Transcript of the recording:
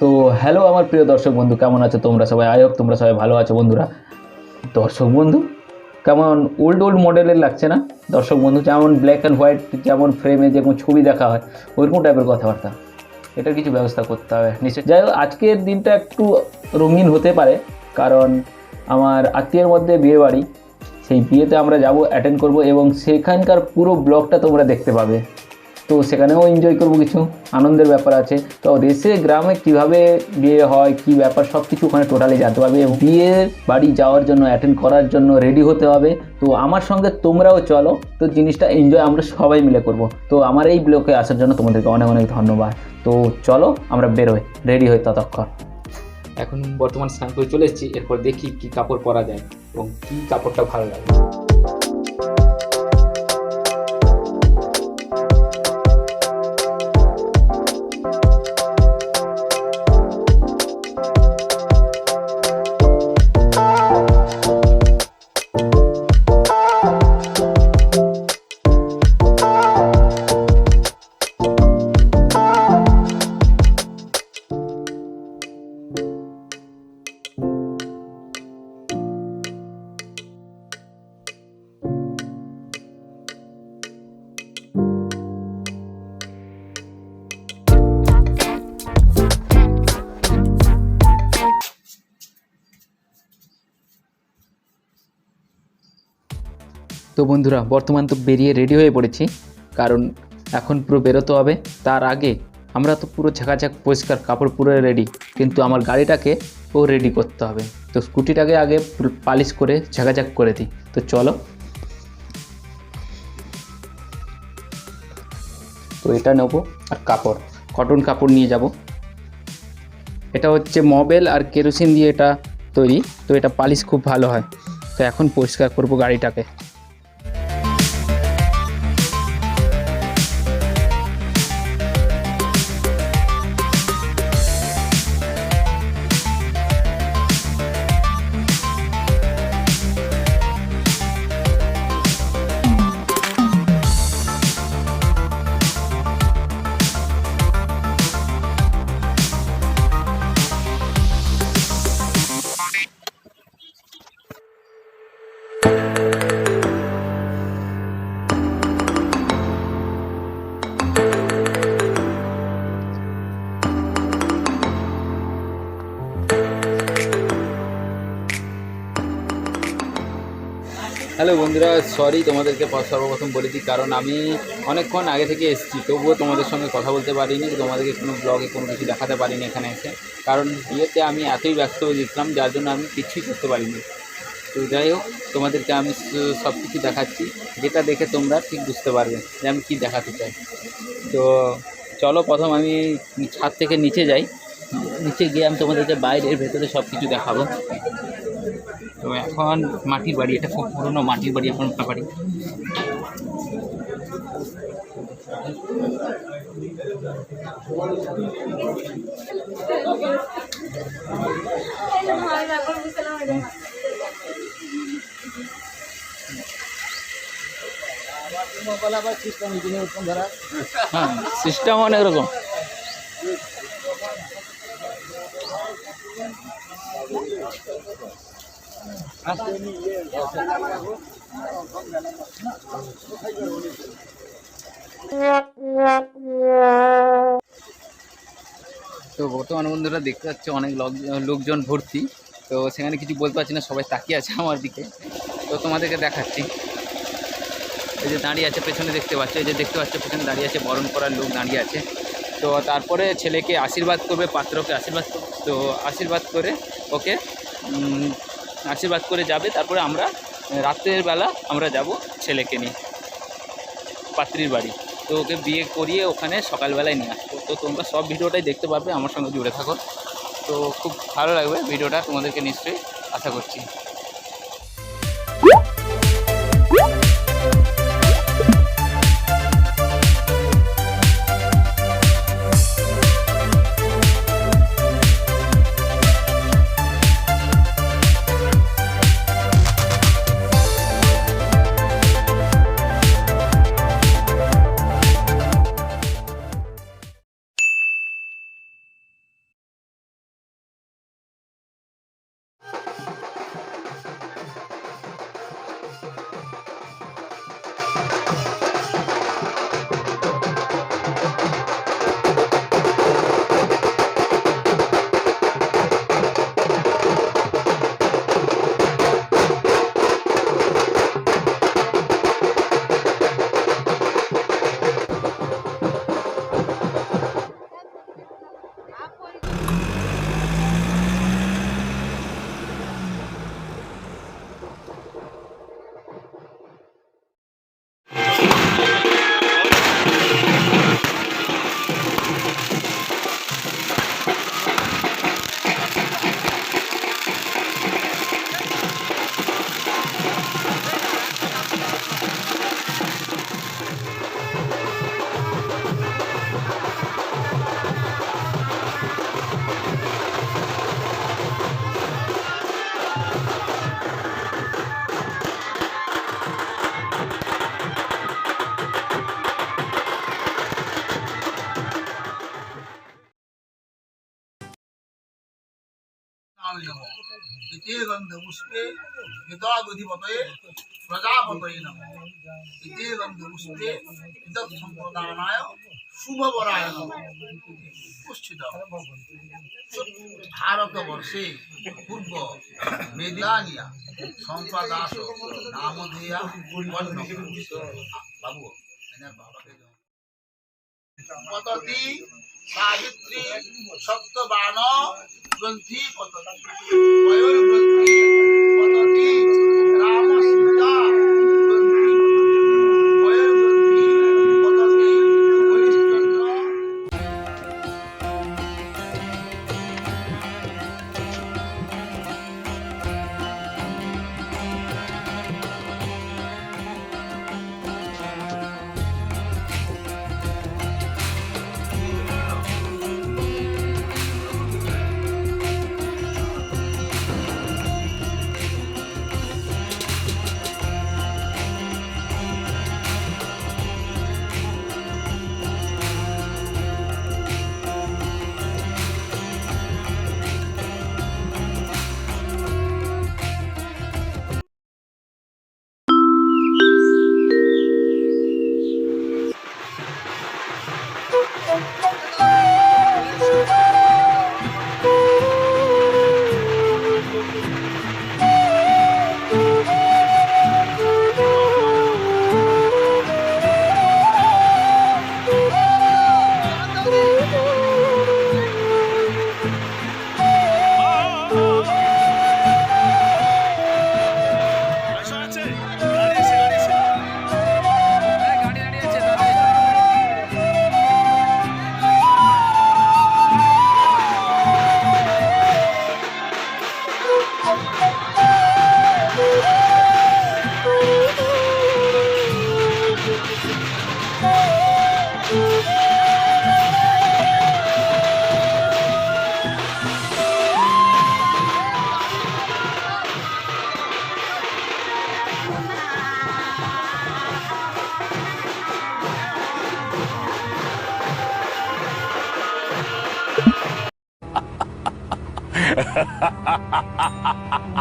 তো হ্যালো আমার প্রিয় দর্শক বন্ধু, কেমন আছো তোমরা সবাই? আই হোপ তোমরা সবাই ভালো আছো বন্ধুরা। দর্শক বন্ধু, কেমন ওল্ড ওল্ড মডেলের লাগছে না? দর্শক বন্ধু, যেমন ব্ল্যাক অ্যান্ড হোয়াইট যেমন ফ্রেমে যেমন ছবি দেখা হয় ওইরকম টাইপের কথাবার্তা। এটার কিছু ব্যবস্থা করতে হবে নিশ্চয় যাই হোক, আজকের দিনটা একটু রঙিন হতে পারে, কারণ আমার আত্মীয়ের মধ্যে বিয়ে বাড়ি, সেই বিয়েতে আমরা যাব অ্যাটেন্ড করব, এবং সেখানকার পুরো ব্লগটা তোমরা দেখতে পাবে। তো সেখানেও এনজয় করব কিছু, আনন্দের ব্যাপার আছে। তো দেশে, গ্রামে কীভাবে বিয়ে হয়, কি ব্যাপার সব কিছু ওখানে টোটালি জানতে পারবে। বিয়ের বাড়ি যাওয়ার জন্য অ্যাটেন্ড করার জন্য রেডি হতে হবে। তো আমার সঙ্গে তোমরাও চলো, তো জিনিসটা এনজয় আমরা সবাই মিলে করব। তো আমার এই ব্লকে আসার জন্য তোমাদেরকে অনেক অনেক ধন্যবাদ। তো চলো, আমরা বেরোই রেডি হই ততক্ষণ। এখন বর্তমান স্নান করে চলে এসেছি, এরপর দেখি কি কাপড় পরা যায় এবং কি কাপড়টা ভালো লাগে। তো বন্ধুরা, বর্তমান তো বেরিয়ে রেডি হয়ে পড়েছি। কারণ এখন পুরো বেরোতে হবে। তার আগে আমরা তো পুরো ঝাঁকাঝাক পরিষ্কার কাপড় পুরো রেডি কিন্তু আমার গাড়িটাকে ও রেডি করতে হবে। তো স্কুটিটাকে আগে পালিশ করে ঝাঁকাঝাক করে দিই। তো চলো। তো এটা নেব আর কাপড় কটন কাপড় নিয়ে যাব। এটা হচ্ছে মবেল আর কেরোসিন দিয়ে এটা তৈরি। তো এটা পালিশ খুব ভালো হয়। তো এখন পরিষ্কার করব গাড়িটাকে। হ্যালো বন্ধুরা সরি তোমাদেরকে সর্বপ্রথম বলে দিই কারণ আমি অনেকক্ষণ আগে থেকে এসেছি, তবুও তোমাদের সঙ্গে কথা বলতে পারিনি তোমাদেরকে কোনো ব্লগে কোনো কিছু দেখাতে পারিনি এখানে এসে। কারণ বিয়েতে আমি এতই ব্যস্ত হয়ে গেছিলাম, যার জন্য আমি কিছুই করতে পারিনি। তো যাই হোক, তোমাদেরকে আমি সব কিছু দেখাচ্ছি, যেটা দেখে তোমরা ঠিক বুঝতে পারবে যে আমি কী দেখাতে চাই। তো চলো প্রথম আমি ছাদ থেকে নিচে যাই, নিচে গিয়ে আমি তোমাদেরকে বাইরের ভেতরে সব কিছু দেখাবো। তো এখন মাটির বাড়ি, এটা খুব পুরনো মাটির বাড়ি এখন বাড়ি হ্যাঁ সিস্টেম অনেক রকম। তো বর্তমান বন্ধুরা দেখতে পাচ্ছি অনেক লোক- লোকজন ভর্তি। তো সেখানে কিছু বলতে পারছি না, সবাই তাকিয়ে আছে আমার দিকে। তো তোমাদেরকে দেখাচ্ছি। এই যে দাঁড়িয়ে আছে, পেছনে দেখতে পাচ্ছ, এই যে দেখতে পাচ্ছ, পেছনে দাঁড়িয়ে আছে বরণ করার লোক দাঁড়িয়ে আছে। তো তারপরে ছেলেকে আশীর্বাদ করবে, পাত্রকে আশীর্বাদ তো আশীর্বাদ করে ওকে আশীর্বাদ করে যাবে, তারপরে আমরা রাতের বেলা আমরা যাব ছেলেকে নিয়ে, পাত্রীর বাড়ি। তো ওকে বিয়ে করিয়ে ওখানে সকালবেলায় নিয়ে আসব। তো তোমরা সব ভিডিওটাই দেখতে পারবে, আমার সঙ্গে জুড়ে থাকো। তো খুব ভালো লাগবে ভিডিওটা, তোমাদেরকে নিশ্চয়ই আশা করছি। नाम लेव इति गंध पुष्पे हितागुधिपतये प्रजापतये नमः इति गंध पुष्पे हितसम्प्रदानाय শুভবরায়ণ উপস্থিত। ভারতবর্ষে পূর্ব মেদিয়ানিয়া সম্পাদাস নাম দিয়া বাবু পততি সাবিত্রী সত্যবান গ্রন্থি পততি। Ha ha ha ha ha ha!